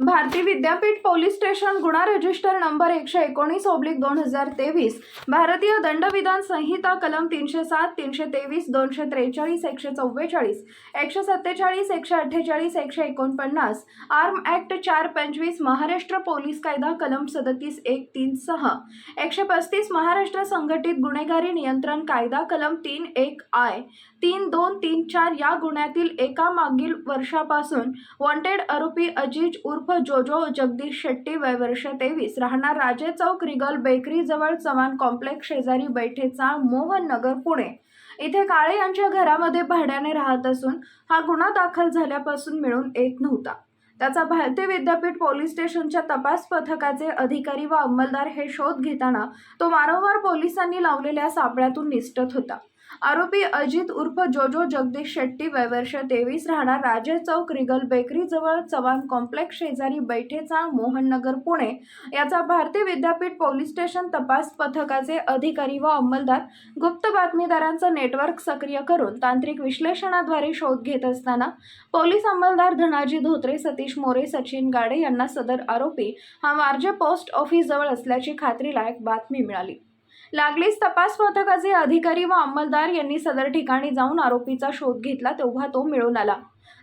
Bharti Vidyapeeth police station गुन्हा register number एकशे एकोणीस ओब्लिक दोन हजार तेवीस भारतीय दंडविधान संहिता कलम तीनशे सात तीनशे तेवीस दोनशे त्रेचाळीस एकशे चव्वेचाळीस एकशे सत्तेचाळीस एकशे अठ्ठेचाळीस एकशे एकोणपन्नास आर्म ॲक्ट चार पंचवीस महाराष्ट्र पोलीस कायदा कलम सदतीस एक तीन सहा एकशे पस्तीस महाराष्ट्र संघटित गुन्हेगारी नियंत्रण कायदा कलम तीन एक आय तीन दोन तीन चार या गुन्ह्यातील एका मागील वर्षापासून वॉन्टेड आरोपी अजिज उर्फ जोजो जगदीश शेट्टी वय वर्ष तेवीस. राहणार राजे चौक रिगल बेकरी जवळ चव्हाण कॉम्प्लेक्स शेजारी बैठेचा मोहन नगर पुणे. इथे काळे यांच्या घरामध्ये भाड्याने राहत असून हा गुन्हा दाखल झाल्यापासून मिळून येत नव्हता. त्याचा भारतीय विद्यापीठ पोलीस स्टेशनच्या तपास पथकाचे अधिकारी व अंमलदार हे शोध घेताना तो वारंवार पोलिसांनी लावलेल्या सापळ्यातून निसटत होता. आरोपी अजित उर्फ जोजो जगदीश शेट्टी वयवर्ष तेवीस राहणार राजे चौक रिगल बेकरी जवळ चव्हाण कॉम्प्लेक्स शेजारी बैठेचा मोहननगर पुणे. याचा भारतीय विद्यापीठ पोलीस स्टेशन तपास पथकाचे अधिकारी व अंमलदार गुप्त बातमीदारांचं नेटवर्क सक्रिय करून तांत्रिक विश्लेषणाद्वारे शोध घेत असताना पोलीस अंमलदार धनाजी धोत्रे सतीश मोरे सचिन गाडे यांना सदर आरोपी हा वारजे पोस्ट ऑफिस जवळ असल्याची खात्रीलायक बातमी मिळाली. लागलीच तपास पथकाचे अधिकारी व अंमलदार यांनी सदर ठिकाणी जाऊन आरोपीचा शोध घेतला तेव्हा तो मिळून आला.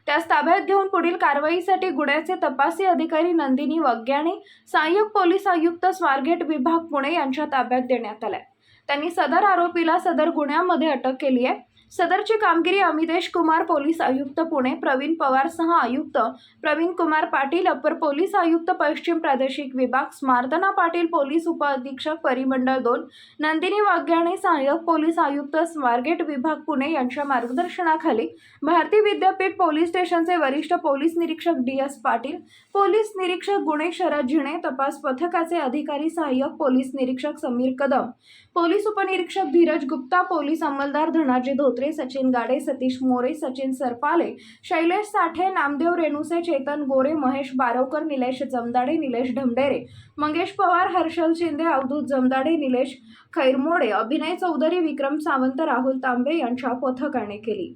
त्यास ताब्यात घेऊन पुढील कारवाईसाठी गुन्ह्याचे तपासी अधिकारी नंदिनी वग्याणे सहाय्यक पोलीस आयुक्त स्वारगेट विभाग पुणे यांच्या ताब्यात देण्यात आलाय. त्यांनी सदर आरोपीला सदर गुन्ह्यामध्ये अटक केली आहे सदरची कामगिरी अमितेश कुमार पोलीस आयुक्त पुणे प्रवीण पवार सह आयुक्त प्रवीण कुमार पाटील अपर पोलीस आयुक्त पश्चिम प्रादेशिक विभाग स्मार्तना पाटील पोलीस उपअधीक्षक परिमंडळ दोन नंदिनी वाघ्याणे सहाय्यक पोलीस आयुक्त स्वारगेट विभाग पुणे यांच्या मार्गदर्शनाखाली भारती विद्यापीठ पोलीस स्टेशनचे वरिष्ठ पोलीस निरीक्षक डी एस पाटील पोलीस निरीक्षक गुणेश शरद झिणे तपास पथकाचे अधिकारी सहाय्यक पोलीस निरीक्षक समीर कदम पोलीस उपनिरीक्षक धीरज गुप्ता पोलीस अंमलदार धनाजी धोत्रे सचिन गाडे सतीश मोरे सचिन सरपाले शैलेश साठे नामदेव रेणुसे चेतन गोरे महेश बारवकर निलेश जमदाडे निलेश ढमडेरे मंगेश पवार हर्षल शिंदे अवधूत जमदाडे निलेश खैरमोडे अभिनय चौधरी विक्रम सावंत राहुल तांबे यांच्या पथकाने केली.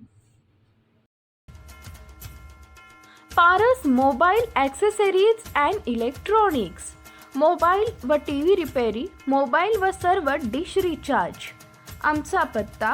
Paras mobile accessories and electronics. Mobile व टी व्ही रिपेरी मोबाईल व सर्व डिश रिचार्ज. आमचा पत्ता